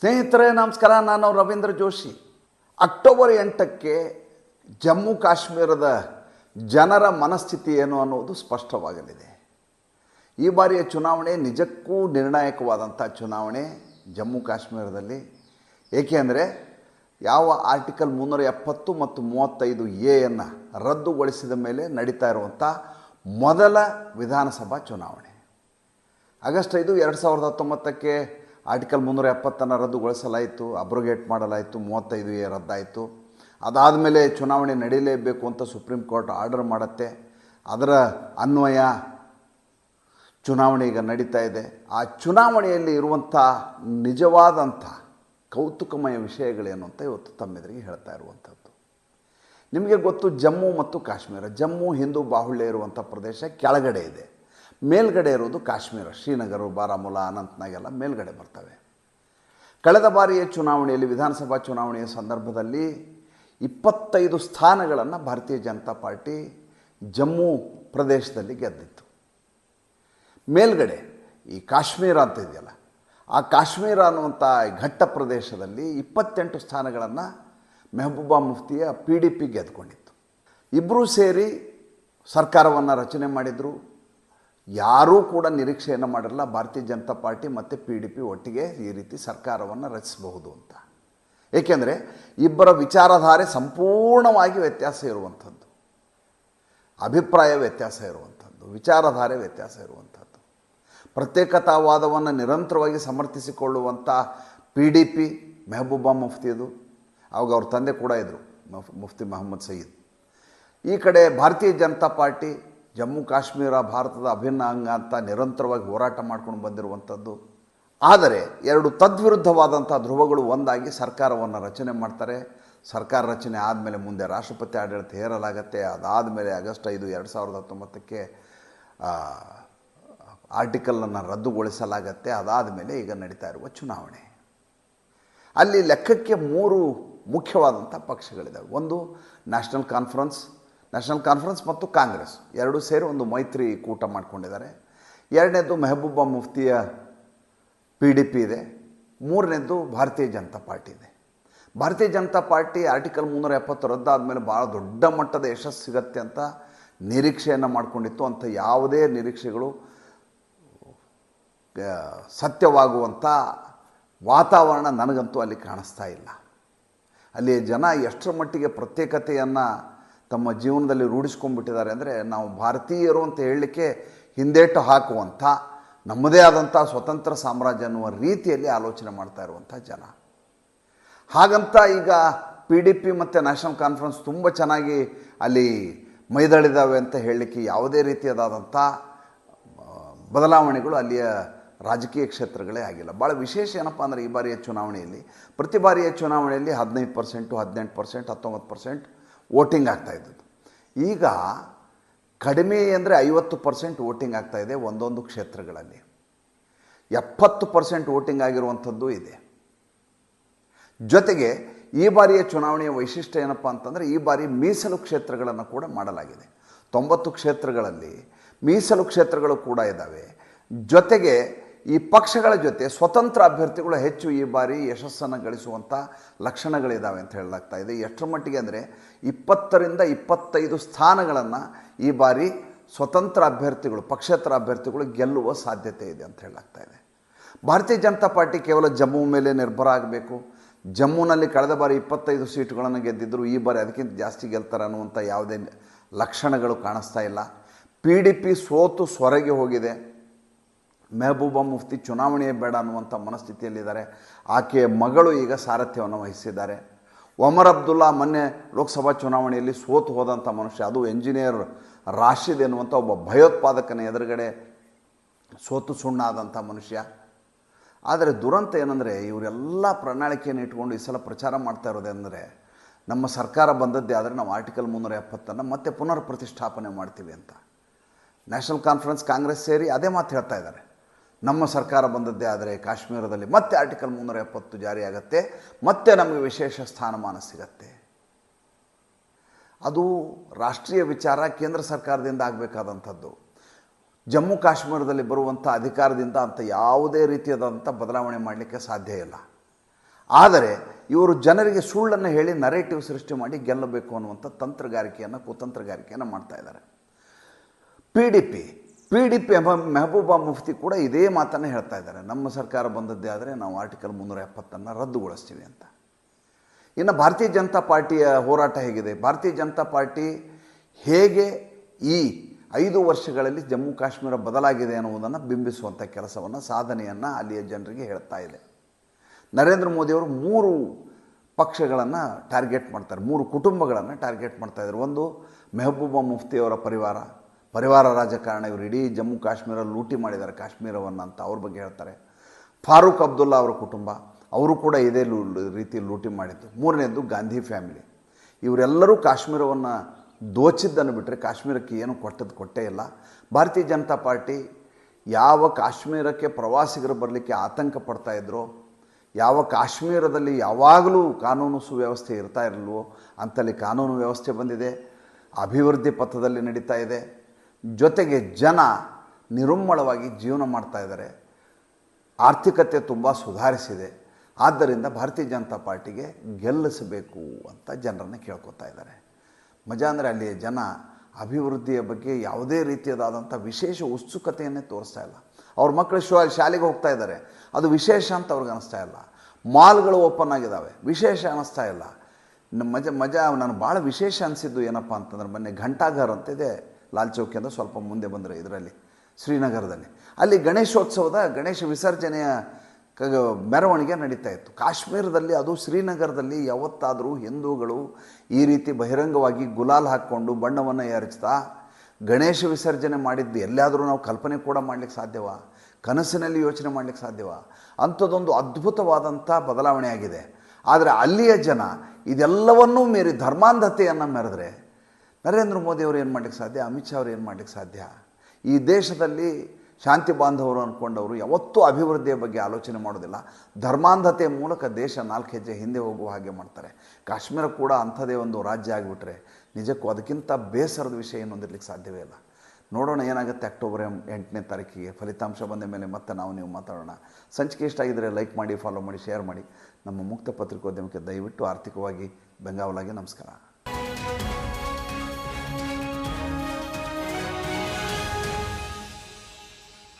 ಸ್ನೇಹಿತರೆ, ನಮಸ್ಕಾರ. ನಾನು ರವೀಂದ್ರ ಜೋಶಿ. ಅಕ್ಟೋಬರ್ ಎಂಟಕ್ಕೆ ಜಮ್ಮು ಕಾಶ್ಮೀರದ ಜನರ ಮನಸ್ಥಿತಿ ಏನು ಅನ್ನೋದು ಸ್ಪಷ್ಟವಾಗಲಿದೆ. ಈ ಬಾರಿಯ ಚುನಾವಣೆ ನಿಜಕ್ಕೂ ನಿರ್ಣಾಯಕವಾದಂಥ ಚುನಾವಣೆ ಜಮ್ಮು ಕಾಶ್ಮೀರದಲ್ಲಿ. ಏಕೆಂದರೆ ಯಾವ ಆರ್ಟಿಕಲ್ ಮುನ್ನೂರ ಎಪ್ಪತ್ತು ಮತ್ತು ಮೂವತ್ತೈದು ಎಯನ್ನು ರದ್ದುಗೊಳಿಸಿದ ಮೇಲೆ ನಡೀತಾ ಇರುವಂಥ ಮೊದಲ ವಿಧಾನಸಭಾ ಚುನಾವಣೆ. ಆಗಸ್ಟ್ ಐದು, ಎರಡು ಸಾವಿರದ ಹತ್ತೊಂಬತ್ತಕ್ಕೆ ಆರ್ಟಿಕಲ್ ಮುನ್ನೂರ ಎಪ್ಪತ್ತನ್ನು ರದ್ದುಗೊಳಿಸಲಾಯಿತು, ಅಬ್ರೋಗೇಟ್ ಮಾಡಲಾಯಿತು, ಮೂವತ್ತೈದು ಎ ರದ್ದಾಯಿತು. ಅದಾದಮೇಲೆ ಚುನಾವಣೆ ನಡೀಲೇಬೇಕು ಅಂತ ಸುಪ್ರೀಂ ಕೋರ್ಟ್ ಆರ್ಡರ್ ಮಾಡುತ್ತೆ. ಅದರ ಅನ್ವಯ ಚುನಾವಣೆ ಈಗ ನಡೀತಾ ಇದೆ. ಆ ಚುನಾವಣೆಯಲ್ಲಿ ಇರುವಂಥ ನಿಜವಾದಂಥ ಕೌತುಕಮಯ ವಿಷಯಗಳೇನು ಅಂತ ಇವತ್ತು ತಮ್ಮೆದುರಿಗೆ ಹೇಳ್ತಾ ಇರುವಂಥದ್ದು. ನಿಮಗೆ ಗೊತ್ತು ಜಮ್ಮು ಮತ್ತು ಕಾಶ್ಮೀರ. ಜಮ್ಮು ಹಿಂದೂ ಬಾಹುಳ್ಯ ಇರುವಂಥ ಪ್ರದೇಶ ಕೆಳಗಡೆ ಇದೆ. ಮೇಲ್ಗಡೆ ಇರೋದು ಕಾಶ್ಮೀರ, ಶ್ರೀನಗರ ಬಾರಾಮುಲಾ ಅನಂತ್ನಾಗೆಲ್ಲ ಮೇಲ್ಗಡೆ ಬರ್ತವೆ. ಕಳೆದ ಬಾರಿಯ ಚುನಾವಣೆಯಲ್ಲಿ, ವಿಧಾನಸಭಾ ಚುನಾವಣೆಯ ಸಂದರ್ಭದಲ್ಲಿ ಇಪ್ಪತ್ತೈದು ಸ್ಥಾನಗಳನ್ನು ಭಾರತೀಯ ಜನತಾ ಪಾರ್ಟಿ ಜಮ್ಮು ಪ್ರದೇಶದಲ್ಲಿ ಗೆದ್ದಿತ್ತು. ಮೇಲ್ಗಡೆ ಈ ಕಾಶ್ಮೀರ ಅಂತ ಇದೆಯಲ್ಲ, ಆ ಕಾಶ್ಮೀರ ಅನ್ನುವಂಥ ಘಟ್ಟ ಪ್ರದೇಶದಲ್ಲಿ ಇಪ್ಪತ್ತೆಂಟು ಸ್ಥಾನಗಳನ್ನು ಮೆಹಬೂಬಾ ಮುಫ್ತಿಯ ಪಿ ಡಿ ಪಿ ಗೆದ್ಕೊಂಡಿತ್ತು. ಇಬ್ಬರೂ ಸೇರಿ ಸರ್ಕಾರವನ್ನು ರಚನೆ ಮಾಡಿದರು. ಯಾರೂ ಕೂಡ ನಿರೀಕ್ಷೆಯನ್ನು ಮಾಡಿರಲ್ಲ, ಭಾರತೀಯ ಜನತಾ ಪಾರ್ಟಿ ಮತ್ತು ಪಿ ಡಿ ಪಿ ಒಟ್ಟಿಗೆ ಈ ರೀತಿ ಸರ್ಕಾರವನ್ನು ರಚಿಸಬಹುದು ಅಂತ. ಏಕೆಂದರೆ ಇಬ್ಬರ ವಿಚಾರಧಾರೆ ಸಂಪೂರ್ಣವಾಗಿ ವ್ಯತ್ಯಾಸ ಇರುವಂಥದ್ದು. ಅಭಿಪ್ರಾಯ ವ್ಯತ್ಯಾಸ ಇರುವಂಥದ್ದು, ವಿಚಾರಧಾರೆ ವ್ಯತ್ಯಾಸ ಇರುವಂಥದ್ದು. ಪ್ರತ್ಯೇಕತಾವಾದವನ್ನು ನಿರಂತರವಾಗಿ ಸಮರ್ಥಿಸಿಕೊಳ್ಳುವಂಥ ಪಿ ಡಿ ಪಿ ಮೆಹಬೂಬಾ ಮುಫ್ತಿಯದು ಅವಾಗ ಅವ್ರ ತಂದೆ ಕೂಡ ಇದ್ದರು ಮುಫ್ತಿ ಮೊಹಮ್ಮದ್ ಸಯೀದ್. ಈ ಕಡೆ ಭಾರತೀಯ ಜನತಾ ಪಾರ್ಟಿ ಜಮ್ಮು ಕಾಶ್ಮೀರ ಭಾರತದ ಅಭಿನ್ನ ಅಂಗ ಅಂತ ನಿರಂತರವಾಗಿ ಹೋರಾಟ ಮಾಡ್ಕೊಂಡು ಬಂದಿರುವಂಥದ್ದು. ಆದರೆ ಎರಡು ತದ್ವಿರುದ್ಧವಾದಂಥ ಧ್ರುವಗಳು ಒಂದಾಗಿ ಸರ್ಕಾರವನ್ನು ರಚನೆ ಮಾಡ್ತಾರೆ. ಸರ್ಕಾರ ರಚನೆ ಆದಮೇಲೆ ಮುಂದೆ ರಾಷ್ಟ್ರಪತಿ ಆಡಳಿತ ಹೇರಲಾಗತ್ತೆ. ಅದಾದಮೇಲೆ ಆಗಸ್ಟ್ ಐದು ಎರಡು ಸಾವಿರದ ಹತ್ತೊಂಬತ್ತಕ್ಕೆ ಆರ್ಟಿಕಲನ್ನು ರದ್ದುಗೊಳಿಸಲಾಗತ್ತೆ. ಅದಾದ ಮೇಲೆ ಈಗ ನಡೀತಾ ಇರುವ ಚುನಾವಣೆ. ಅಲ್ಲಿ ಲೆಕ್ಕಕ್ಕೆ ಮೂರು ಮುಖ್ಯವಾದಂಥ ಪಕ್ಷಗಳಿದ್ದಾವೆ ಒಂದು ನ್ಯಾಷನಲ್ ಕಾನ್ಫರೆನ್ಸ್ ನ್ಯಾಷನಲ್ ಕಾನ್ಫರೆನ್ಸ್ ಮತ್ತು ಕಾಂಗ್ರೆಸ್ ಎರಡೂ ಸೇರಿ ಒಂದು ಮೈತ್ರಿ ಕೂಟ ಮಾಡಿಕೊಂಡಿದ್ದಾರೆ. ಎರಡನೇದು ಮೆಹಬೂಬ ಮುಫ್ತಿಯ ಪಿ ಡಿ ಪಿ ಇದೆ. ಮೂರನೇದು ಭಾರತೀಯ ಜನತಾ ಪಾರ್ಟಿ ಇದೆ. ಭಾರತೀಯ ಜನತಾ ಪಾರ್ಟಿ ಆರ್ಟಿಕಲ್ ಮುನ್ನೂರ ಎಪ್ಪತ್ತು ರದ್ದಾದ ಮೇಲೆ ಭಾಳ ದೊಡ್ಡ ಮಟ್ಟದ ಯಶಸ್ಸು ಸಿಗತ್ತೆ ಅಂತ ನಿರೀಕ್ಷೆಯನ್ನು ಮಾಡಿಕೊಂಡಿತ್ತು. ಅಂಥ ಯಾವುದೇ ನಿರೀಕ್ಷೆಗಳು ಸತ್ಯವಾಗುವಂಥ ವಾತಾವರಣ ನನಗಂತೂ ಅಲ್ಲಿ ಕಾಣಿಸ್ತಾ ಇಲ್ಲ. ಅಲ್ಲಿ ಜನ ಎಷ್ಟರ ಮಟ್ಟಿಗೆ ಪ್ರತ್ಯೇಕತೆಯನ್ನು ತಮ್ಮ ಜೀವನದಲ್ಲಿ ರೂಢಿಸ್ಕೊಂಡ್ಬಿಟ್ಟಿದ್ದಾರೆ ಅಂದರೆ ನಾವು ಭಾರತೀಯರು ಅಂತ ಹೇಳಲಿಕ್ಕೆ ಹಿಂದೇಟು ಹಾಕುವಂಥ, ನಮ್ಮದೇ ಆದಂಥ ಸ್ವತಂತ್ರ ಸಾಮ್ರಾಜ್ಯ ಅನ್ನುವ ರೀತಿಯಲ್ಲಿ ಆಲೋಚನೆ ಮಾಡ್ತಾ ಇರುವಂಥ ಜನ. ಹಾಗಂತ ಈಗ ಪಿ ಡಿ ಪಿ ಮತ್ತು ನ್ಯಾಷನಲ್ ಕಾನ್ಫರೆನ್ಸ್ ತುಂಬ ಚೆನ್ನಾಗಿ ಅಲ್ಲಿ ಮೈದಳಿದಾವೆ ಅಂತ ಹೇಳಲಿಕ್ಕೆ ಯಾವುದೇ ರೀತಿಯಾದಂಥ ಬದಲಾವಣೆಗಳು ಅಲ್ಲಿಯ ರಾಜಕೀಯ ಕ್ಷೇತ್ರಗಳೇ ಆಗಿಲ್ಲ. ಭಾಳ ವಿಶೇಷ ಏನಪ್ಪ ಅಂದರೆ ಈ ಬಾರಿಯ ಚುನಾವಣೆಯಲ್ಲಿ, ಪ್ರತಿ ಬಾರಿಯ ಚುನಾವಣೆಯಲ್ಲಿ ಹದಿನೈದು ಪರ್ಸೆಂಟು ಹದಿನೆಂಟು ಪರ್ಸೆಂಟ್ ಹತ್ತೊಂಬತ್ತು ಪರ್ಸೆಂಟ್ ವೋಟಿಂಗ್ ಆಗ್ತಾ ಇದ್ದದ್ದು. ಈಗ ಕಡಿಮೆ ಅಂದರೆ ಐವತ್ತು ಪರ್ಸೆಂಟ್ ವೋಟಿಂಗ್ ಆಗ್ತಾ ಇದೆ ಒಂದೊಂದು ಕ್ಷೇತ್ರಗಳಲ್ಲಿ. ಎಪ್ಪತ್ತು ಪರ್ಸೆಂಟ್ ವೋಟಿಂಗ್ ಆಗಿರುವಂಥದ್ದು ಇದೆ. ಜೊತೆಗೆ ಈ ಬಾರಿಯ ಚುನಾವಣೆಯ ವೈಶಿಷ್ಟ್ಯ ಏನಪ್ಪ ಅಂತಂದರೆ ಈ ಬಾರಿ ಮೀಸಲು ಕ್ಷೇತ್ರಗಳನ್ನು ಕೂಡ ಮಾಡಲಾಗಿದೆ. ತೊಂಬತ್ತು ಕ್ಷೇತ್ರಗಳಲ್ಲಿ ಮೀಸಲು ಕ್ಷೇತ್ರಗಳು ಕೂಡ ಇದ್ದಾವೆ. ಜೊತೆಗೆ ಈ ಪಕ್ಷಗಳ ಜೊತೆ ಸ್ವತಂತ್ರ ಅಭ್ಯರ್ಥಿಗಳು ಹೆಚ್ಚು ಈ ಬಾರಿ ಯಶಸ್ಸನ್ನು ಗಳಿಸುವಂಥ ಲಕ್ಷಣಗಳಿದ್ದಾವೆ ಅಂತ ಹೇಳಲಾಗ್ತಾ ಇದೆ. ಎಷ್ಟರ ಮಟ್ಟಿಗೆ ಅಂದರೆ ಇಪ್ಪತ್ತರಿಂದ ಇಪ್ಪತ್ತೈದು ಸ್ಥಾನಗಳನ್ನು ಈ ಬಾರಿ ಸ್ವತಂತ್ರ ಅಭ್ಯರ್ಥಿಗಳು, ಪಕ್ಷೇತರ ಅಭ್ಯರ್ಥಿಗಳು ಗೆಲ್ಲುವ ಸಾಧ್ಯತೆ ಇದೆ ಅಂತ ಹೇಳಲಾಗ್ತಾ ಇದೆ. ಭಾರತೀಯ ಜನತಾ ಪಾರ್ಟಿ ಕೇವಲ ಜಮ್ಮು ಮೇಲೆ ನಿರ್ಭರ ಆಗಬೇಕು. ಜಮ್ಮುನಲ್ಲಿ ಕಳೆದ ಬಾರಿ ಇಪ್ಪತ್ತೈದು ಸೀಟುಗಳನ್ನು ಗೆದ್ದಿದ್ದರು ಈ ಬಾರಿ ಅದಕ್ಕಿಂತ ಜಾಸ್ತಿ ಗೆಲ್ತಾರೆ ಅನ್ನುವಂಥ ಯಾವುದೇ ಲಕ್ಷಣಗಳು ಕಾಣಿಸ್ತಾ ಇಲ್ಲ. ಪಿ ಡಿ ಪಿ ಸೋತು ಸೊರಗೆ ಹೋಗಿದೆ. ಮೆಹಬೂಬಾ ಮುಫ್ತಿ ಚುನಾವಣೆಯೇ ಬೇಡ ಅನ್ನುವಂಥ ಮನಸ್ಥಿತಿಯಲ್ಲಿದ್ದಾರೆ. ಆಕೆಯ ಮಗಳು ಈಗ ಸಾರಥ್ಯವನ್ನು ವಹಿಸಿದ್ದಾರೆ. ಒಮರ್ ಅಬ್ದುಲ್ಲಾ ಮೊನ್ನೆ ಲೋಕಸಭಾ ಚುನಾವಣೆಯಲ್ಲಿ ಸೋತು ಹೋದಂಥ ಮನುಷ್ಯ, ಅದು ಎಂಜಿನಿಯರ್ ರಾಶಿದ್ ಎನ್ನುವಂಥ ಒಬ್ಬ ಭಯೋತ್ಪಾದಕನ ಎದುರುಗಡೆ ಸೋತು ಸುಣ್ಣ ಆದಂಥ ಮನುಷ್ಯ. ಆದರೆ ದುರಂತ ಏನಂದರೆ, ಇವರೆಲ್ಲ ಪ್ರಣಾಳಿಕೆಯನ್ನು ಇಟ್ಕೊಂಡು ಈ ಸಲ ಪ್ರಚಾರ ಮಾಡ್ತಾ ಇರೋದೆಂದರೆ ನಮ್ಮ ಸರ್ಕಾರ ಬಂದದ್ದೇ ಆದರೆ ನಾವು ಆರ್ಟಿಕಲ್ ಮುನ್ನೂರ ಎಪ್ಪತ್ತನ್ನು ಮತ್ತೆ ಪುನರ್ ಪ್ರತಿಷ್ಠಾಪನೆ ಮಾಡ್ತೀವಿ ಅಂತ. ನ್ಯಾಷನಲ್ ಕಾನ್ಫರೆನ್ಸ್ ಕಾಂಗ್ರೆಸ್ ಸೇರಿ ಅದೇ ಮಾತು ಹೇಳ್ತಾ ಇದ್ದಾರೆ. ನಮ್ಮ ಸರ್ಕಾರ ಬಂದದ್ದೇ ಆದರೆ ಕಾಶ್ಮೀರದಲ್ಲಿ ಮತ್ತೆ ಆರ್ಟಿಕಲ್ ಮುನ್ನೂರ ಎಪ್ಪತ್ತು ಜಾರಿಯಾಗತ್ತೆ, ಮತ್ತೆ ನಮಗೆ ವಿಶೇಷ ಸ್ಥಾನಮಾನ ಸಿಗತ್ತೆ. ಅದು ರಾಷ್ಟ್ರೀಯ ವಿಚಾರ, ಕೇಂದ್ರ ಸರ್ಕಾರದಿಂದ ಆಗಬೇಕಾದಂಥದ್ದು. ಜಮ್ಮು ಕಾಶ್ಮೀರದಲ್ಲಿ ಬರುವಂಥ ಅಧಿಕಾರದಿಂದ ಅಂತ ಯಾವುದೇ ರೀತಿಯಾದಂಥ ಬದಲಾವಣೆ ಮಾಡಲಿಕ್ಕೆ ಸಾಧ್ಯ ಇಲ್ಲ. ಆದರೆ ಇವರು ಜನರಿಗೆ ಸುಳ್ಳನ್ನು ಹೇಳಿ ನರೇಟಿವ್ ಸೃಷ್ಟಿ ಮಾಡಿ ಗೆಲ್ಲಬೇಕು ಅನ್ನುವಂಥ ತಂತ್ರಗಾರಿಕೆಯನ್ನು, ಕುತಂತ್ರಗಾರಿಕೆಯನ್ನು ಮಾಡ್ತಾ ಇದ್ದಾರೆ. P D P P D P Mehbooba Mufti ಕೂಡ ಇದೇ ಮಾತನ್ನು ಹೇಳ್ತಾ ಇದ್ದಾರೆ. ನಮ್ಮ ಸರ್ಕಾರ ಬಂದದ್ದೇ ಆದರೆ ನಾವು ಆರ್ಟಿಕಲ್ ಮುನ್ನೂರ ಎಪ್ಪತ್ತನ್ನು ರದ್ದುಗೊಳಿಸ್ತೀವಿ ಅಂತ. ಇನ್ನು ಭಾರತೀಯ ಜನತಾ ಪಾರ್ಟಿಯ ಹೋರಾಟ ಹೇಗಿದೆ? ಭಾರತೀಯ ಜನತಾ ಪಾರ್ಟಿ ಹೇಗೆ ಈ ಐದು ವರ್ಷಗಳಲ್ಲಿ ಜಮ್ಮು ಕಾಶ್ಮೀರ ಬದಲಾಗಿದೆ ಅನ್ನುವುದನ್ನು ಬಿಂಬಿಸುವಂಥ ಕೆಲಸವನ್ನು, ಸಾಧನೆಯನ್ನು ಅಲ್ಲಿಯ ಜನರಿಗೆ ಹೇಳ್ತಾ ಇದೆ. ನರೇಂದ್ರ ಮೋದಿಯವರು ಮೂರು ಪಕ್ಷಗಳನ್ನು ಟಾರ್ಗೆಟ್ ಮಾಡ್ತಾರೆ. ಮೂರು ಕುಟುಂಬಗಳನ್ನು ಟಾರ್ಗೆಟ್ ಮಾಡ್ತಾ ಇದ್ದಾರೆ. ಒಂದು ಮೆಹಬೂಬಾ ಮುಫ್ತಿಯವರ ಪರಿವಾರ ಪರಿವಾರ ರಾಜಕಾರಣ, ಇವರು ಇಡೀ ಜಮ್ಮು ಕಾಶ್ಮೀರ ಲೂಟಿ ಮಾಡಿದ್ದಾರೆ ಕಾಶ್ಮೀರವನ್ನು ಅಂತ ಅವ್ರ ಬಗ್ಗೆ ಹೇಳ್ತಾರೆ. ಫಾರೂಕ್ ಅಬ್ದುಲ್ಲಾ ಅವರ ಕುಟುಂಬ, ಅವರು ಕೂಡ ಇದೇ ಲೂ ರೀತಿ ಲೂಟಿ ಮಾಡಿದ್ದು. ಮೂರನೇದು ಗಾಂಧಿ ಫ್ಯಾಮಿಲಿ. ಇವರೆಲ್ಲರೂ ಕಾಶ್ಮೀರವನ್ನು ದೋಚಿದ್ದನ್ನು ಬಿಟ್ಟರೆ ಕಾಶ್ಮೀರಕ್ಕೆ ಏನು ಕೊಟ್ಟದ್ದು ಕೊಟ್ಟೇ ಇಲ್ಲ. ಭಾರತೀಯ ಜನತಾ ಪಾರ್ಟಿ ಯಾವ ಕಾಶ್ಮೀರಕ್ಕೆ ಪ್ರವಾಸಿಗರು ಬರಲಿಕ್ಕೆ ಆತಂಕ ಪಡ್ತಾ ಇದ್ರೋ, ಯಾವ ಕಾಶ್ಮೀರದಲ್ಲಿ ಯಾವಾಗಲೂ ಕಾನೂನು ಸುವ್ಯವಸ್ಥೆ ಇರ್ತಾ ಇರಲ್ವೋ, ಅಂತಲ್ಲಿ ಕಾನೂನು ವ್ಯವಸ್ಥೆ ಬಂದಿದೆ, ಅಭಿವೃದ್ಧಿ ಪಥದಲ್ಲಿ ನಡೀತಾ ಇದೆ. ಜೊತೆಗೆ ಜನ ನಿರುಮ್ಮಳವಾಗಿ ಜೀವನ ಮಾಡ್ತಾ ಇದ್ದಾರೆ. ಆರ್ಥಿಕತೆ ತುಂಬ ಸುಧಾರಿಸಿದೆ. ಆದ್ದರಿಂದ ಭಾರತೀಯ ಜನತಾ ಪಾರ್ಟಿಗೆ ಗೆಲ್ಲಿಸಬೇಕು ಅಂತ ಜನರನ್ನು ಕೇಳ್ಕೊತಾ ಇದ್ದಾರೆ. ಮಜಾ ಅಂದರೆ ಅಲ್ಲಿಯ ಜನ ಅಭಿವೃದ್ಧಿಯ ಬಗ್ಗೆ ಯಾವುದೇ ರೀತಿಯದಾದಂಥ ವಿಶೇಷ ಉತ್ಸುಕತೆಯನ್ನೇ ತೋರಿಸ್ತಾ ಇಲ್ಲ. ಅವ್ರ ಮಕ್ಕಳು ಶೋ ಶಾಲೆಗೆ ಹೋಗ್ತಾ ಇದ್ದಾರೆ. ಅದು ವಿಶೇಷ ಅಂತ ಅವ್ರಿಗೆ ಅನಿಸ್ತಾ ಇಲ್ಲ. ಮಾಲ್ಗಳು ಓಪನ್ ಆಗಿದ್ದಾವೆ. ವಿಶೇಷ ಅನ್ನಿಸ್ತಾ ಇಲ್ಲ. ಮಜಾ ಮಜಾ ನಾನು ಭಾಳ ವಿಶೇಷ ಅನಿಸಿದ್ದು ಏನಪ್ಪ ಅಂತಂದ್ರೆ, ಮೊನ್ನೆ ಘಂಟಾಘರ್ ಅಂತಿದೆ ಲಾಲ್ ಚೌಕಿಯಿಂದ ಸ್ವಲ್ಪ ಮುಂದೆ ಬಂದರೆ ಇದರಲ್ಲಿ, ಶ್ರೀನಗರದಲ್ಲಿ. ಅಲ್ಲಿ ಗಣೇಶೋತ್ಸವದ ಗಣೇಶ ವಿಸರ್ಜನೆಯ ಕ, ಮೆರವಣಿಗೆ ನಡೀತಾ ಇತ್ತು. ಕಾಶ್ಮೀರದಲ್ಲಿ ಅದು ಶ್ರೀನಗರದಲ್ಲಿ ಯಾವತ್ತಾದರೂ ಹಿಂದೂಗಳು ಈ ರೀತಿ ಬಹಿರಂಗವಾಗಿ ಗುಲಾಲ್ ಹಾಕ್ಕೊಂಡು ಬಣ್ಣವನ್ನು ಎರಚ್ತಾ ಗಣೇಶ ವಿಸರ್ಜನೆ ಮಾಡಿದ್ದು ಎಲ್ಲಾದರೂ ನಾವು ಕಲ್ಪನೆ ಕೂಡ ಮಾಡಲಿಕ್ಕೆ ಸಾಧ್ಯವ? ಕನಸಿನಲ್ಲಿ ಯೋಚನೆ ಮಾಡಲಿಕ್ಕೆ ಸಾಧ್ಯವ? ಅಂಥದ್ದೊಂದು ಅದ್ಭುತವಾದಂಥ ಬದಲಾವಣೆಯಾಗಿದೆ ಆದರೆ ಅಲ್ಲಿಯ ಜನ ಇದೆಲ್ಲವನ್ನೂ ಮೀರಿ ಧರ್ಮಾಂಧತೆಯನ್ನು ಮೆರೆದ್ರೆ ನರೇಂದ್ರ ಮೋದಿ ಅವರು ಏನು ಮಾಡಲಿಕ್ಕೆ ಸಾಧ್ಯ? ಅಮಿತ್ ಶಾ ಅವರು ಏನು ಮಾಡಲಿಕ್ಕೆ ಸಾಧ್ಯ? ಈ ದೇಶದಲ್ಲಿ ಶಾಂತಿ ಬಾಂಧವರು ಅಂದ್ಕೊಂಡವರು ಯಾವತ್ತೂ ಅಭಿವೃದ್ಧಿಯ ಬಗ್ಗೆ ಆಲೋಚನೆ ಮಾಡೋದಿಲ್ಲ. ಧರ್ಮಾಂಧತೆಯ ಮೂಲಕ ದೇಶ ನಾಲ್ಕು ಹೆಜ್ಜೆ ಹಿಂದೆ ಹೋಗುವ ಹಾಗೆ ಮಾಡ್ತಾರೆ. ಕಾಶ್ಮೀರ ಕೂಡ ಅಂಥದೇ ಒಂದು ರಾಜ್ಯ ಆಗಿಬಿಟ್ರೆ ನಿಜಕ್ಕೂ ಅದಕ್ಕಿಂತ ಬೇಸರದ ವಿಷಯ ಏನು ಹೊಂದಿರ್ಲಿಕ್ಕೆ ಸಾಧ್ಯವೇ ಇಲ್ಲ. ನೋಡೋಣ ಏನಾಗುತ್ತೆ ಅಕ್ಟೋಬರ್ ಎಂಟನೇ ತಾರೀಕಿಗೆ. ಫಲಿತಾಂಶ ಬಂದ ಮೇಲೆ ಮತ್ತೆ ನಾವು ನೀವು ಮಾತಾಡೋಣ. ಸಂಚಿಕೆ ಇಷ್ಟ ಆಗಿದ್ದರೆ ಲೈಕ್ ಮಾಡಿ, ಫಾಲೋ ಮಾಡಿ, ಶೇರ್ ಮಾಡಿ. ನಮ್ಮ ಮುಕ್ತ ಪತ್ರಿಕೋದ್ಯಮಕ್ಕೆ ದಯವಿಟ್ಟು ಆರ್ಥಿಕವಾಗಿ ಬೆಂಗಾವಲಾಗಿ ನಮಸ್ಕಾರ.